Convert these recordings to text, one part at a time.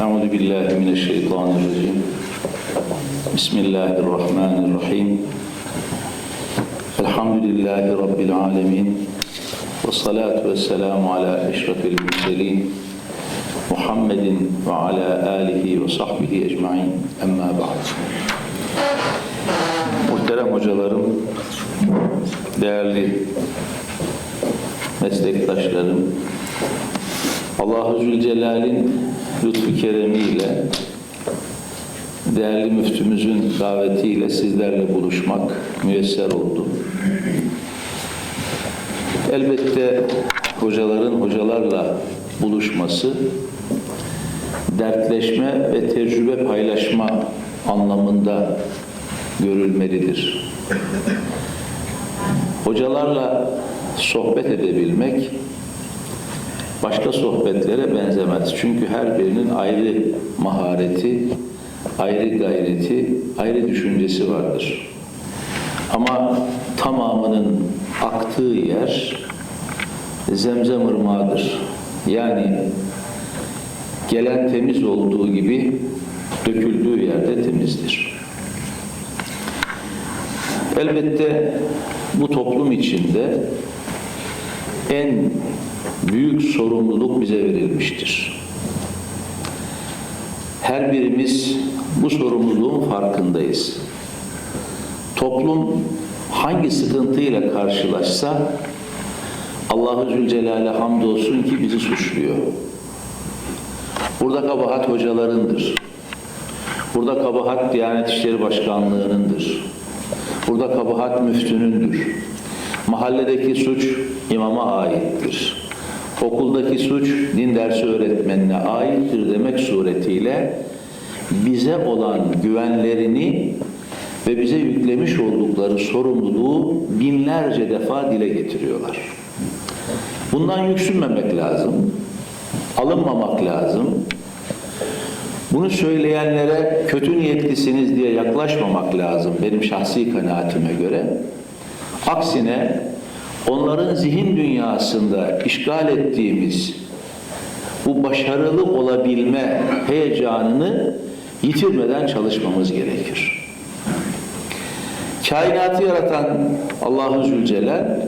أعوذ بالله من الشيطان الرجيم بسم الله الرحمن الرحيم الحمد لله رب العالمين والصلاة والسلام على أشرف المرسلين محمد وعلى آله وصحبه أجمعين أما بعد Muhterem hocalarım, değerli meslektaşlarım, Allah-u Zülcelal'in lütfu keremiyle değerli müftümüzün davetiyle sizlerle buluşmak müyesser oldu. Elbette hocaların hocalarla buluşması dertleşme ve tecrübe paylaşma anlamında görülmelidir. Hocalarla sohbet edebilmek başka sohbetlere benzemez. Çünkü her birinin ayrı mahareti, ayrı gayreti, ayrı düşüncesi vardır. Ama tamamının aktığı yer zemzem ırmağıdır. Yani gelen temiz olduğu gibi döküldüğü yerde temizdir. Elbette bu toplum içinde en büyük sorumluluk bize verilmiştir. Her birimiz bu sorumluluğun farkındayız. Toplum hangi sıkıntıyla karşılaşsa Allahu Zülcelal'e hamdolsun ki bizi suçluyor. Burada kabahat hocalarındır. Burada kabahat Diyanet İşleri Başkanlığı'nındır. Burada kabahat müftünündür. Mahalledeki suç imama aittir. Okuldaki suç din dersi öğretmenine aittir demek suretiyle bize olan güvenlerini ve bize yüklemiş oldukları sorumluluğu binlerce defa dile getiriyorlar. Bundan yüksünmemek lazım. Alınmamak lazım. Bunu söyleyenlere kötü niyetlisiniz diye yaklaşmamak lazım benim şahsi kanaatime göre. Aksine onların zihin dünyasında işgal ettiğimiz bu başarılı olabilme heyecanını yitirmeden çalışmamız gerekir. Kainatı yaratan Allahu Zülcelal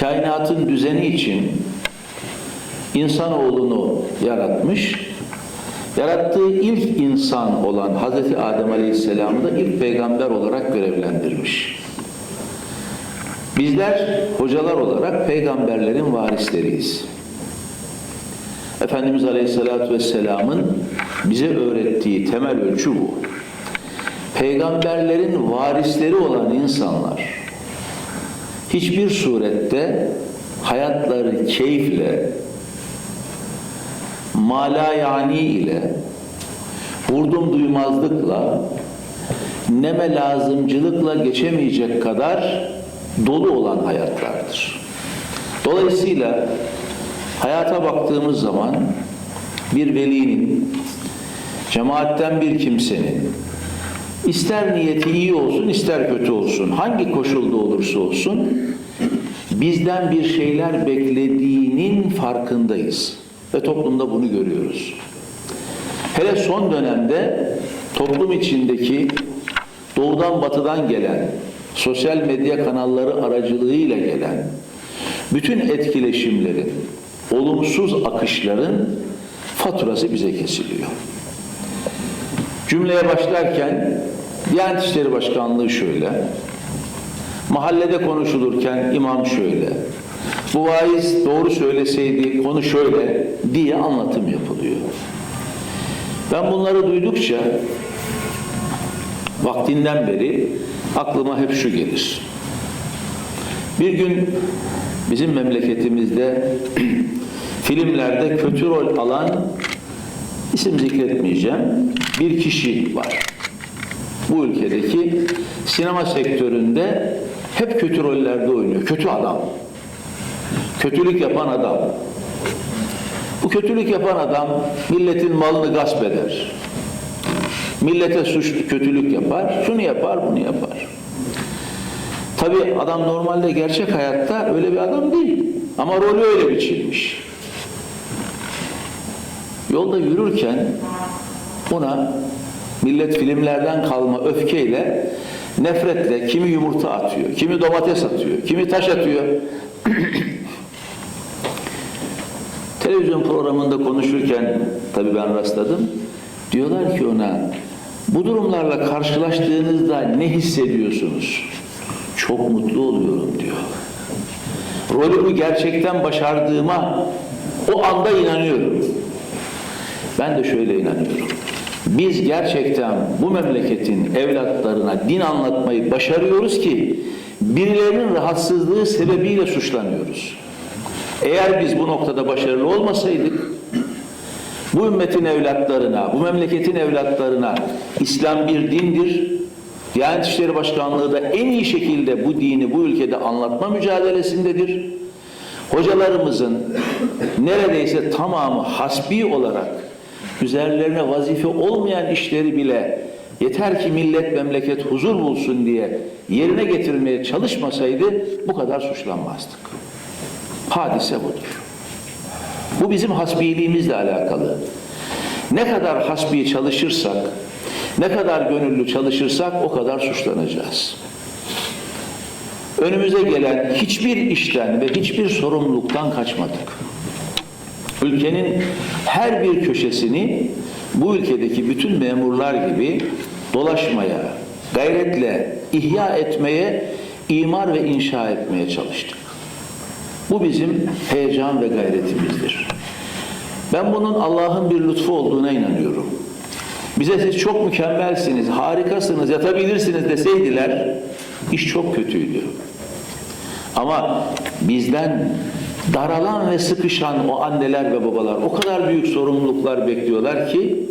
kainatın düzeni için insanoğlunu yaratmış. Yarattığı ilk insan olan Hz. Adem Aleyhisselam'ı da ilk peygamber olarak görevlendirmiş. Bizler hocalar olarak peygamberlerin varisleriyiz. Efendimiz Aleyhisselatü Vesselam'ın bize öğrettiği temel ölçü bu. Peygamberlerin varisleri olan insanlar hiçbir surette hayatları keyifle, malayani ile, vurdum duymazlıkla, neme lazımcılıkla geçemeyecek kadar dolu olan hayatlardır. Dolayısıyla hayata baktığımız zaman bir velinin, cemaatten bir kimsenin, ister niyeti iyi olsun, ister kötü olsun, hangi koşulda olursa olsun, bizden bir şeyler beklediğinin farkındayız. Ve toplumda bunu görüyoruz. Hele son dönemde toplum içindeki doğudan batıdan gelen, sosyal medya kanalları aracılığıyla gelen bütün etkileşimlerin, olumsuz akışların faturası bize kesiliyor. Cümleye başlarken Diyanet İşleri Başkanlığı şöyle, mahallede konuşulurken imam şöyle, bu vaiz doğru söyleseydi konu şöyle diye anlatım yapılıyor. Ben bunları duydukça vaktinden beri aklıma hep şu gelir. Bir gün bizim memleketimizde filmlerde kötü rol alan isim zikretmeyeceğim bir kişi var. Bu ülkedeki sinema sektöründe hep kötü rollerde oynuyor. Kötü adam. Kötülük yapan adam. Bu kötülük yapan adam milletin malını gasp eder. Millete suç kötülük yapar. Şunu yapar, bunu yapar. Tabi adam normalde gerçek hayatta öyle bir adam değil. Ama rolü öyle biçilmiş. Yolda yürürken ona millet filmlerden kalma öfkeyle, nefretle kimi yumurta atıyor, kimi domates atıyor, kimi taş atıyor. Televizyon programında konuşurken tabii ben rastladım. Diyorlar ki ona bu durumlarla karşılaştığınızda ne hissediyorsunuz? Çok mutlu oluyorum diyor. Rolümü gerçekten başardığıma o anda inanıyorum. Ben de şöyle inanıyorum. Biz gerçekten bu memleketin evlatlarına din anlatmayı başarıyoruz ki birilerinin rahatsızlığı sebebiyle suçlanıyoruz. Eğer biz bu noktada başarılı olmasaydık bu ümmetin evlatlarına, bu memleketin evlatlarına İslam bir dindir. Diyanet İşleri Başkanlığı da en iyi şekilde bu dini bu ülkede anlatma mücadelesindedir. Hocalarımızın neredeyse tamamı hasbi olarak üzerlerine vazife olmayan işleri bile yeter ki millet memleket huzur bulsun diye yerine getirmeye çalışmasaydı bu kadar suçlanmazdık. Hadise budur. Bu bizim hasbiliğimizle alakalı. Ne kadar hasbi çalışırsak, ne kadar gönüllü çalışırsak o kadar suçlanacağız. Önümüze gelen hiçbir işten ve hiçbir sorumluluktan kaçmadık. Ülkenin her bir köşesini bu ülkedeki bütün memurlar gibi dolaşmaya, gayretle ihya etmeye, imar ve inşa etmeye çalıştık. Bu bizim heyecan ve gayretimizdir. Ben bunun Allah'ın bir lütfu olduğuna inanıyorum. Bize siz çok mükemmelsiniz, harikasınız, yatabilirsiniz deseydiler iş çok kötüydü. Ama bizden daralan ve sıkışan o anneler ve babalar o kadar büyük sorumluluklar bekliyorlar ki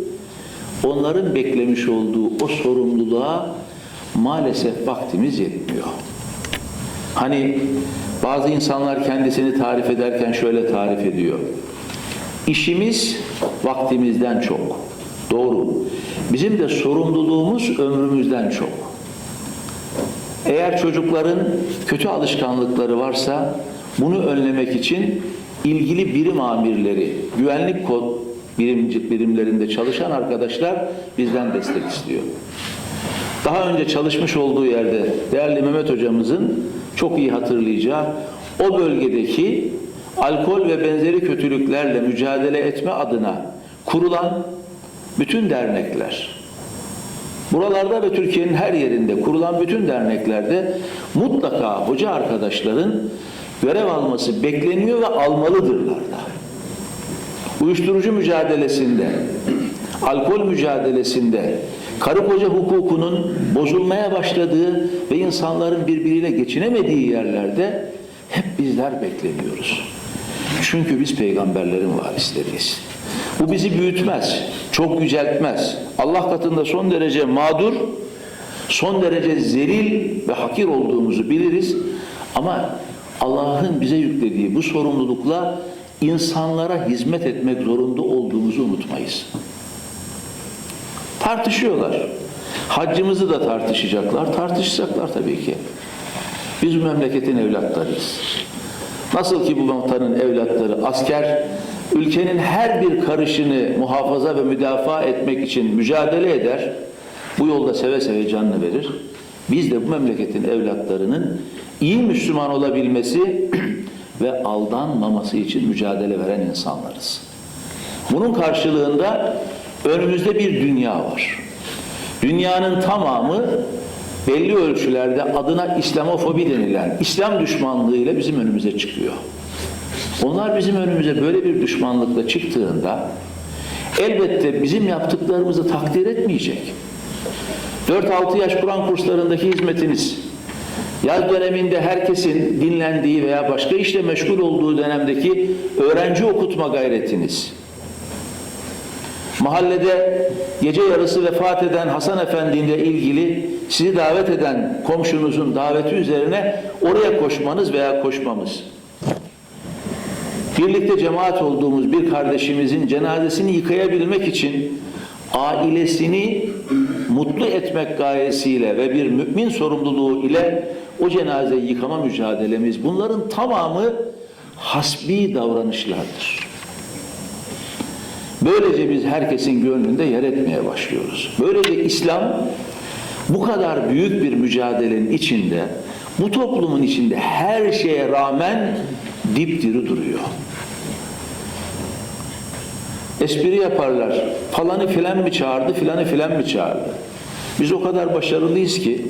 onların beklemiş olduğu o sorumluluğa maalesef vaktimiz yetmiyor. Hani bazı insanlar kendisini tarif ederken şöyle tarif ediyor. İşimiz vaktimizden çok. Doğru. Bizim de sorumluluğumuz ömrümüzden çok. Eğer çocukların kötü alışkanlıkları varsa bunu önlemek için ilgili birim amirleri, güvenlik kod birimci, birimlerinde çalışan arkadaşlar bizden destek istiyor. Daha önce çalışmış olduğu yerde değerli Mehmet hocamızın çok iyi hatırlayacağı o bölgedeki alkol ve benzeri kötülüklerle mücadele etme adına kurulan bütün dernekler, buralarda ve Türkiye'nin her yerinde kurulan bütün derneklerde mutlaka hoca arkadaşların görev alması bekleniyor ve almalıdırlar da. Uyuşturucu mücadelesinde, alkol mücadelesinde, karı koca hukukunun bozulmaya başladığı ve insanların birbiriyle geçinemediği yerlerde hep bizler bekleniyoruz. Çünkü biz peygamberlerin varisleriyiz. Bu bizi büyütmez, çok yüceltmez. Allah katında son derece mağdur, son derece zelil ve hakir olduğumuzu biliriz. Ama Allah'ın bize yüklediği bu sorumlulukla insanlara hizmet etmek zorunda olduğumuzu unutmayız. Tartışıyorlar. Haccımızı da tartışacaklar. Tartışacaklar tabii ki. Biz memleketin evlatlarıyız. Nasıl ki bu vatanın evlatları asker ülkenin her bir karışını muhafaza ve müdafaa etmek için mücadele eder. Bu yolda seve seve canını verir. Biz de bu memleketin evlatlarının iyi Müslüman olabilmesi ve aldanmaması için mücadele veren insanlarız. Bunun karşılığında önümüzde bir dünya var. Dünyanın tamamı belli ölçülerde adına İslamofobi denilen İslam düşmanlığıyla bizim önümüze çıkıyor. Onlar bizim önümüze böyle bir düşmanlıkla çıktığında elbette bizim yaptıklarımızı takdir etmeyecek. 4-6 yaş Kur'an kurslarındaki hizmetiniz, yaz döneminde herkesin dinlendiği veya başka işle meşgul olduğu dönemdeki öğrenci okutma gayretiniz, mahallede gece yarısı vefat eden Hasan Efendi ile ilgili sizi davet eden komşunuzun daveti üzerine oraya koşmanız veya koşmamız, birlikte cemaat olduğumuz bir kardeşimizin cenazesini yıkayabilmek için ailesini mutlu etmek gayesiyle ve bir mümin sorumluluğu ile o cenazeyi yıkama mücadelemiz bunların tamamı hasbi davranışlardır. Böylece biz herkesin gönlünde yer etmeye başlıyoruz. Böylece İslam bu kadar büyük bir mücadelenin içinde, bu toplumun içinde her şeye rağmen dipdiri duruyor. Espri yaparlar. Falanı filan mı çağırdı, filanı filan mı çağırdı? Biz o kadar başarılıyız ki,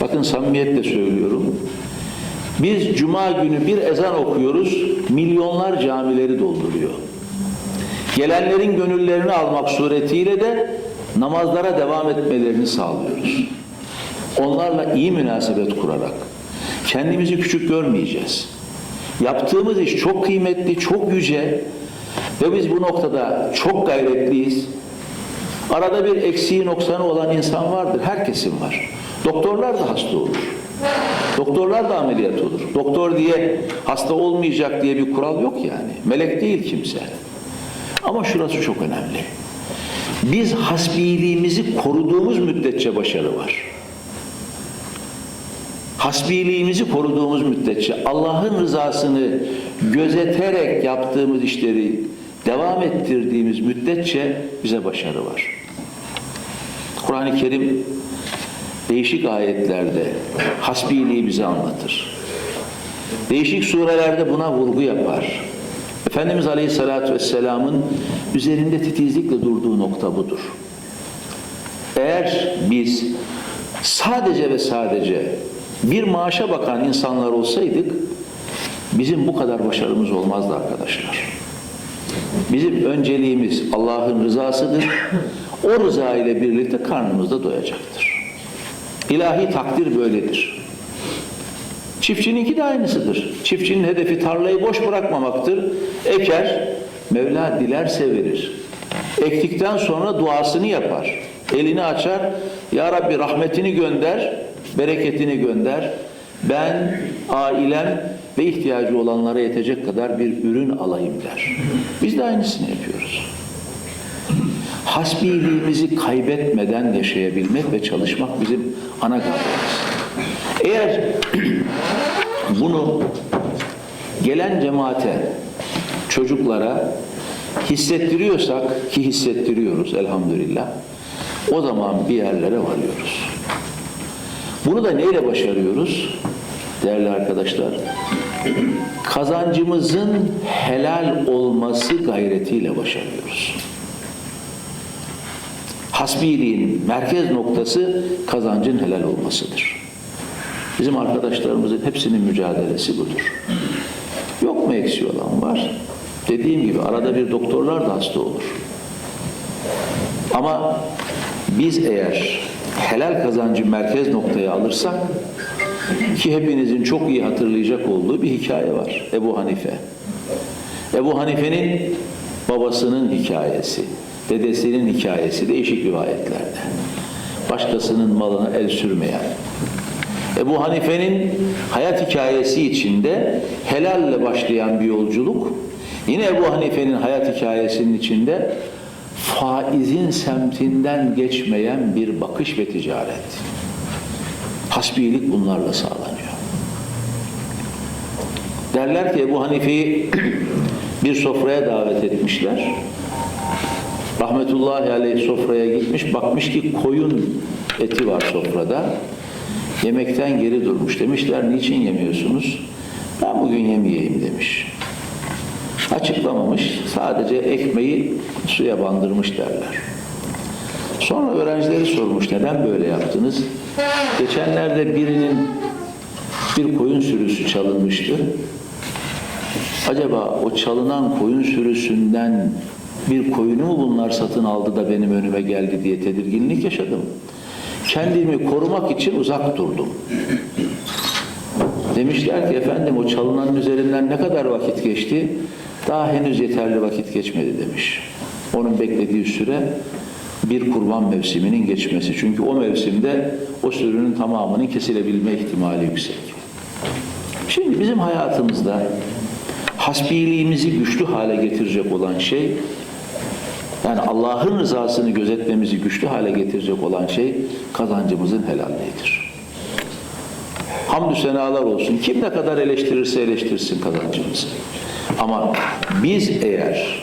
bakın samimiyetle söylüyorum, biz cuma günü bir ezan okuyoruz, milyonlar camileri dolduruyor. Gelenlerin gönüllerini almak suretiyle de namazlara devam etmelerini sağlıyoruz. Onlarla iyi münasebet kurarak kendimizi küçük görmeyeceğiz. Yaptığımız iş çok kıymetli, çok yüce ve biz bu noktada çok gayretliyiz. Arada bir eksiği noksanı olan insan vardır, herkesin var. Doktorlar da hasta olur. Doktorlar da ameliyat olur. Doktor diye hasta olmayacak diye bir kural yok yani. Melek değil kimse. Ama şurası çok önemli. Biz hasbiliğimizi koruduğumuz müddetçe başarı var. Hasbiliğimizi koruduğumuz müddetçe Allah'ın rızasını gözeterek yaptığımız işleri devam ettirdiğimiz müddetçe bize başarı var. Kur'an-ı Kerim değişik ayetlerde hasbiliği bize anlatır. Değişik surelerde buna vurgu yapar. Efendimiz Aleyhisselatü Vesselam'ın üzerinde titizlikle durduğu nokta budur. Eğer biz sadece ve sadece bir maaşa bakan insanlar olsaydık bizim bu kadar başarımız olmazdı arkadaşlar. Bizim önceliğimiz Allah'ın rızasıdır. O rıza ile birlikte karnımız da doyacaktır. İlahi takdir böyledir. Çiftçininki de aynısıdır. Çiftçinin hedefi tarlayı boş bırakmamaktır. Eker, Mevla dilerse verir. Ektikten sonra duasını yapar. Elini açar. Ya Rabbi rahmetini gönder, bereketini gönder. Ben, ailem ve ihtiyacı olanlara yetecek kadar bir ürün alayım der. Biz de aynısını yapıyoruz. Hasbiliğimizi kaybetmeden yaşayabilmek ve çalışmak bizim ana gayemiz. Eğer bunu gelen cemaate, çocuklara hissettiriyorsak ki hissettiriyoruz elhamdülillah o zaman bir yerlere varıyoruz. Bunu da neyle başarıyoruz? Değerli arkadaşlar, kazancımızın helal olması gayretiyle başarıyoruz. Hasbiliğin merkez noktası kazancın helal olmasıdır. Bizim arkadaşlarımızın hepsinin mücadelesi budur. Yok mu eksiği olan var? Dediğim gibi arada bir doktorlar da hasta olur. Ama biz eğer helal kazancı merkez noktaya alırsak ki hepinizin çok iyi hatırlayacak olduğu bir hikaye var. Ebu Hanife. Ebu Hanife'nin babasının hikayesi, dedesinin hikayesi değişik rivayetlerde. Başkasının malına el sürmeyen, Ebu Hanife'nin hayat hikayesi içinde helalle başlayan bir yolculuk, yine Ebu Hanife'nin hayat hikayesinin içinde faizin semtinden geçmeyen bir bakış ve ticaret. Hasbilik bunlarla sağlanıyor. Derler ki Ebu Hanife'yi bir sofraya davet etmişler. Rahmetullahi aleyh sofraya gitmiş, bakmış ki koyun eti var sofrada. Yemekten geri durmuş. Demişler niçin yemiyorsunuz? Ben bugün yemeyeyim demiş. Açıklamamış. Sadece ekmeği suya bandırmış derler. Sonra öğrencileri sormuş neden böyle yaptınız? Geçenlerde birinin bir koyun sürüsü çalınmıştı. Acaba o çalınan koyun sürüsünden bir koyunu mu bunlar satın aldı da benim önüme geldi diye tedirginlik yaşadım. Kendimi korumak için uzak durdum. Demişler ki efendim o çalınanın üzerinden ne kadar vakit geçti? Daha henüz yeterli vakit geçmedi demiş. Onun beklediği süre bir kurban mevsiminin geçmesi. Çünkü o mevsimde o sürünün tamamının kesilebilme ihtimali yüksek. Şimdi bizim hayatımızda hasbiliğimizi güçlü hale getirecek olan şey yani Allah'ın rızasını gözetmemizi güçlü hale getirecek olan şey kazancımızın helalliğidir. Hamdü senalar olsun. Kim ne kadar eleştirirse eleştirsin kazancımızı. Ama biz eğer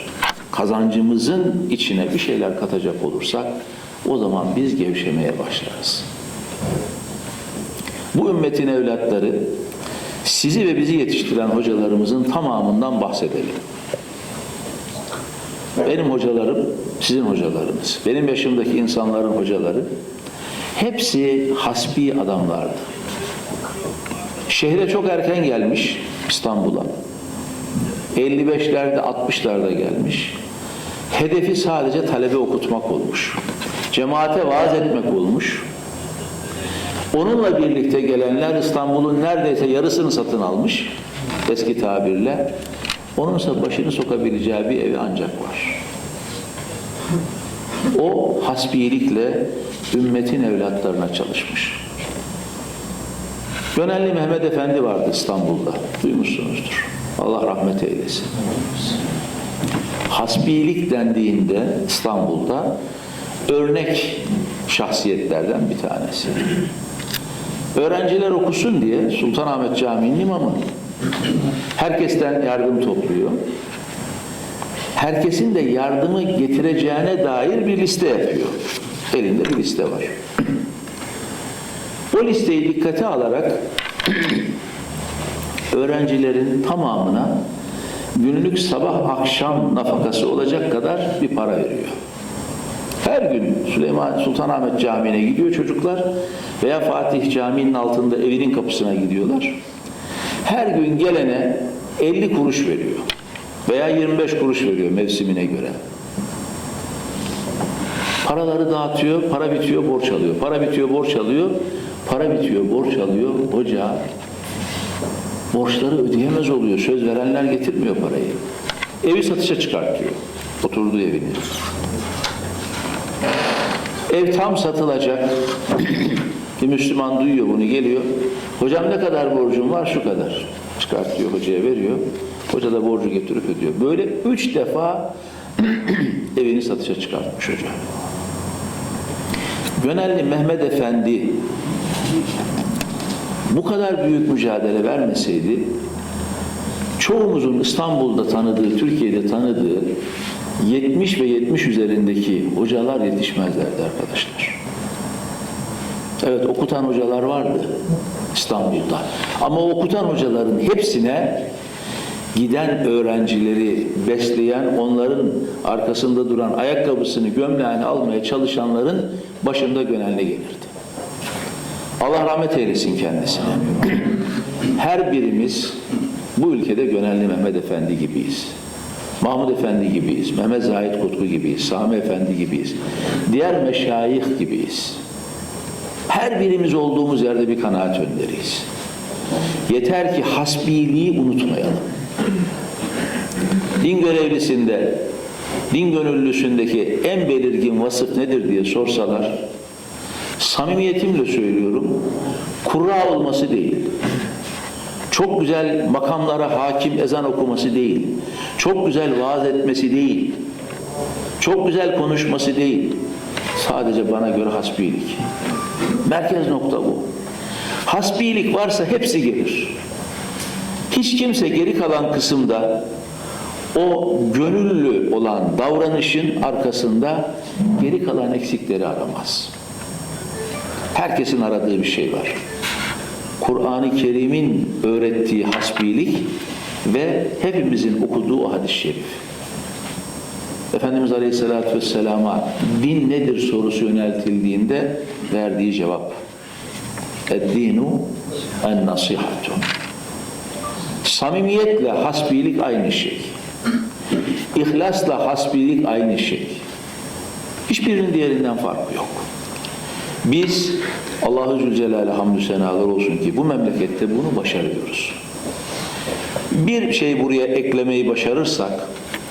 kazancımızın içine bir şeyler katacak olursak o zaman biz gevşemeye başlarız. Bu ümmetin evlatları sizi ve bizi yetiştiren hocalarımızın tamamından bahsedelim. Benim hocalarım, sizin hocalarınız. Benim yaşımdaki insanların hocaları hepsi hasbi adamlardı. Şehre çok erken gelmiş İstanbul'a. 55'lerde 60'larda gelmiş. Hedefi sadece talebe okutmak olmuş. Cemaate vaaz etmek olmuş. Onunla birlikte gelenler İstanbul'un neredeyse yarısını satın almış eski tabirle. Onunsa başını sokabileceği bir evi ancak var. O hasbiyelikle ümmetin evlatlarına çalışmış. Gönelli Mehmet Efendi vardı İstanbul'da. Duymuşsunuzdur. Allah rahmet eylesin. Hasbilik dendiğinde İstanbul'da örnek şahsiyetlerden bir tanesi. Öğrenciler okusun diye Sultanahmet Camii'nin imamı. Herkesten yardım topluyor. Herkesin de yardımı getireceğine dair bir liste yapıyor. Elinde bir liste var. O listeyi dikkate alarak öğrencilerin tamamına günlük sabah akşam nafakası olacak kadar bir para veriyor. Her gün Süleyman Sultanahmet Camii'ne gidiyor çocuklar veya Fatih Camii'nin altında evinin kapısına gidiyorlar. Her gün gelene 50 kuruş veriyor veya 25 kuruş veriyor mevsimine göre. Paraları dağıtıyor, para bitiyor, borç alıyor. Para bitiyor, borç alıyor. Para bitiyor, borç alıyor. Hoca borçları ödeyemez oluyor. Söz verenler getirmiyor parayı. Evi satışa çıkartıyor. Oturduğu evini. Ev tam satılacak. bir Müslüman duyuyor bunu geliyor. Hocam ne kadar borcum var? Şu kadar. Çıkartıyor hocaya veriyor. Hoca da borcu getirip ödüyor. Böyle üç defa evini satışa çıkartmış hoca. Gönelli Mehmet Efendi bu kadar büyük mücadele vermeseydi çoğumuzun İstanbul'da tanıdığı, Türkiye'de tanıdığı 70 ve 70 üzerindeki hocalar yetişmezlerdi arkadaşlar. Evet okutan hocalar vardı İstanbul'da. Ama okutan hocaların hepsine giden öğrencileri besleyen, onların arkasında duran ayakkabısını, gömleğini almaya çalışanların başında gönenle gelirdi. Allah rahmet eylesin kendisine. Her birimiz bu ülkede Gönelli Mehmet Efendi gibiyiz. Mahmud Efendi gibiyiz, Mehmet Zahid Kutku gibiyiz, Sami Efendi gibiyiz. Diğer meşayih gibiyiz. Her birimiz olduğumuz yerde bir kanaat önderiyiz. Yeter ki hasbiliği unutmayalım. Din görevlisinde, din gönüllüsündeki en belirgin vasıf nedir diye sorsalar, samimiyetimle söylüyorum, kurra olması değil, çok güzel makamlara hakim ezan okuması değil, çok güzel vaaz etmesi değil, çok güzel konuşması değil, sadece bana göre hasbilik. Merkez nokta bu. Hasbilik varsa hepsi gelir. Hiç kimse geri kalan kısımda o gönüllü olan davranışın arkasında geri kalan eksikleri aramaz. Herkesin aradığı bir şey var. Kur'an-ı Kerim'in öğrettiği hasbilik ve hepimizin okuduğu hadis-i şerif. Efendimiz Aleyhisselatü Vesselam'a din nedir sorusu yöneltildiğinde verdiği cevap Eddinu en nasihatu Samimiyetle hasbilik aynı şey. İhlasla hasbilik aynı şey. Hiçbirinin diğerinden farkı yok. Biz Allahu Zülcelal'e hamdü senalar olsun ki bu memlekette bunu başarıyoruz. Bir şey buraya eklemeyi başarırsak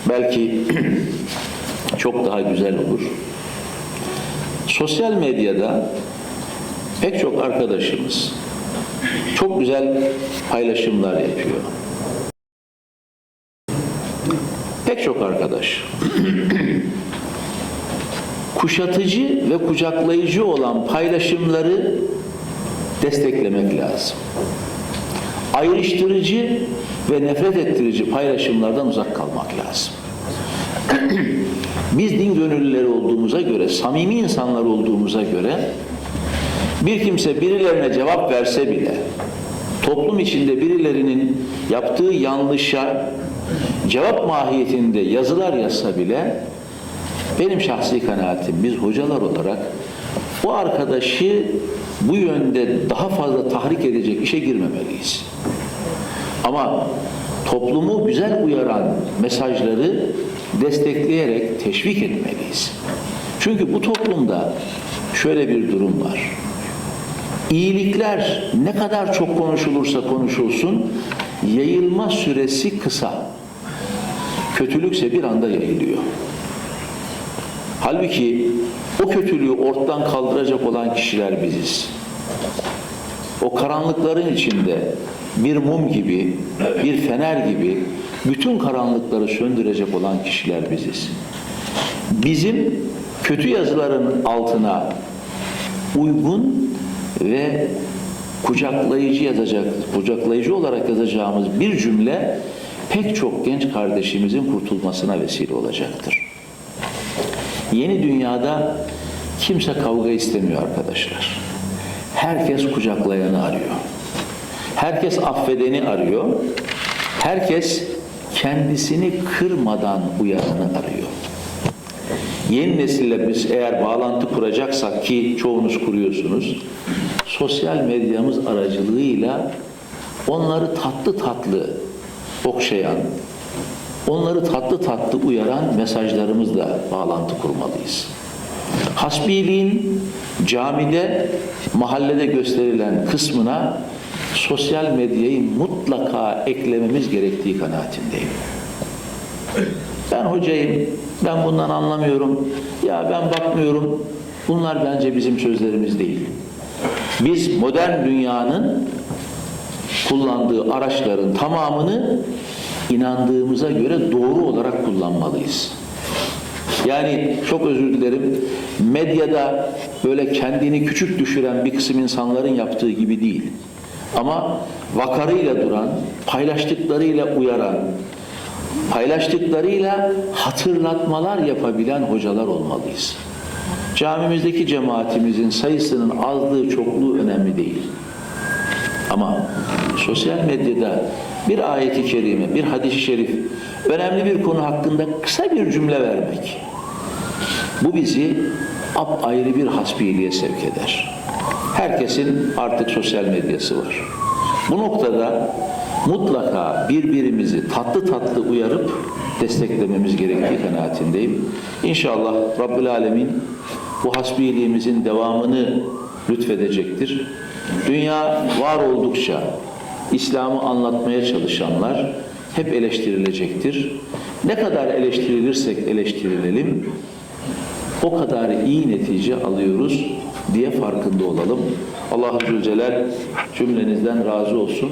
belki çok daha güzel olur. Sosyal medyada pek çok arkadaşımız çok güzel paylaşımlar yapıyor. Pek çok arkadaş kuşatıcı ve kucaklayıcı olan paylaşımları desteklemek lazım. Ayrıştırıcı ve nefret ettirici paylaşımlardan uzak kalmak lazım. Biz din gönüllüleri olduğumuza göre, samimi insanlar olduğumuza göre bir kimse birilerine cevap verse bile toplum içinde birilerinin yaptığı yanlışa cevap mahiyetinde yazılar yazsa bile benim şahsi kanaatim biz hocalar olarak bu arkadaşı bu yönde daha fazla tahrik edecek işe girmemeliyiz. Ama toplumu güzel uyaran mesajları destekleyerek teşvik etmeliyiz. Çünkü bu toplumda şöyle bir durum var. İyilikler ne kadar çok konuşulursa konuşulsun yayılma süresi kısa. Kötülükse bir anda yayılıyor. Halbuki o kötülüğü ortadan kaldıracak olan kişiler biziz. O karanlıkların içinde bir mum gibi, bir fener gibi bütün karanlıkları söndürecek olan kişiler biziz. Bizim kötü yazıların altına uygun ve kucaklayıcı yazacak, kucaklayıcı olarak yazacağımız bir cümle pek çok genç kardeşimizin kurtulmasına vesile olacaktır. Yeni dünyada kimse kavga istemiyor arkadaşlar. Herkes kucaklayanı arıyor. Herkes affedeni arıyor. Herkes kendisini kırmadan uyaranı arıyor. Yeni nesille biz eğer bağlantı kuracaksak ki çoğunuz kuruyorsunuz, sosyal medyamız aracılığıyla onları tatlı tatlı okşayan, onları tatlı tatlı uyaran mesajlarımızla bağlantı kurmalıyız. Hasbiliğin camide, mahallede gösterilen kısmına sosyal medyayı mutlaka eklememiz gerektiği kanaatindeyim. Ben hocayım, ben bundan anlamıyorum, ya ben bakmıyorum. Bunlar bence bizim sözlerimiz değil. Biz modern dünyanın kullandığı araçların tamamını inandığımıza göre doğru olarak kullanmalıyız. Yani çok özür dilerim, medyada böyle kendini küçük düşüren bir kısım insanların yaptığı gibi değil. Ama vakarıyla duran, paylaştıklarıyla uyaran, paylaştıklarıyla hatırlatmalar yapabilen hocalar olmalıyız. Camimizdeki cemaatimizin sayısının azlığı çokluğu önemli değil. Ama sosyal medyada bir ayeti kerime, bir hadis-i şerif, önemli bir konu hakkında kısa bir cümle vermek, bu bizi ayrı bir hasbiyeliğe sevk eder. Herkesin artık sosyal medyası var. Bu noktada mutlaka birbirimizi tatlı tatlı uyarıp desteklememiz gerektiği kanaatindeyim. İnşallah Rabbül Alemin bu hasbiyeliğimizin devamını lütfedecektir. Dünya var oldukça İslam'ı anlatmaya çalışanlar hep eleştirilecektir. Ne kadar eleştirilirsek eleştirilelim o kadar iyi netice alıyoruz diye farkında olalım. Allah Zülcelal cümlenizden razı olsun.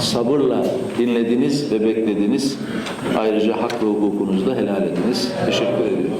Sabırla dinlediniz ve beklediniz. Ayrıca hak ve hukukunuzu da helal ediniz. Teşekkür ediyorum.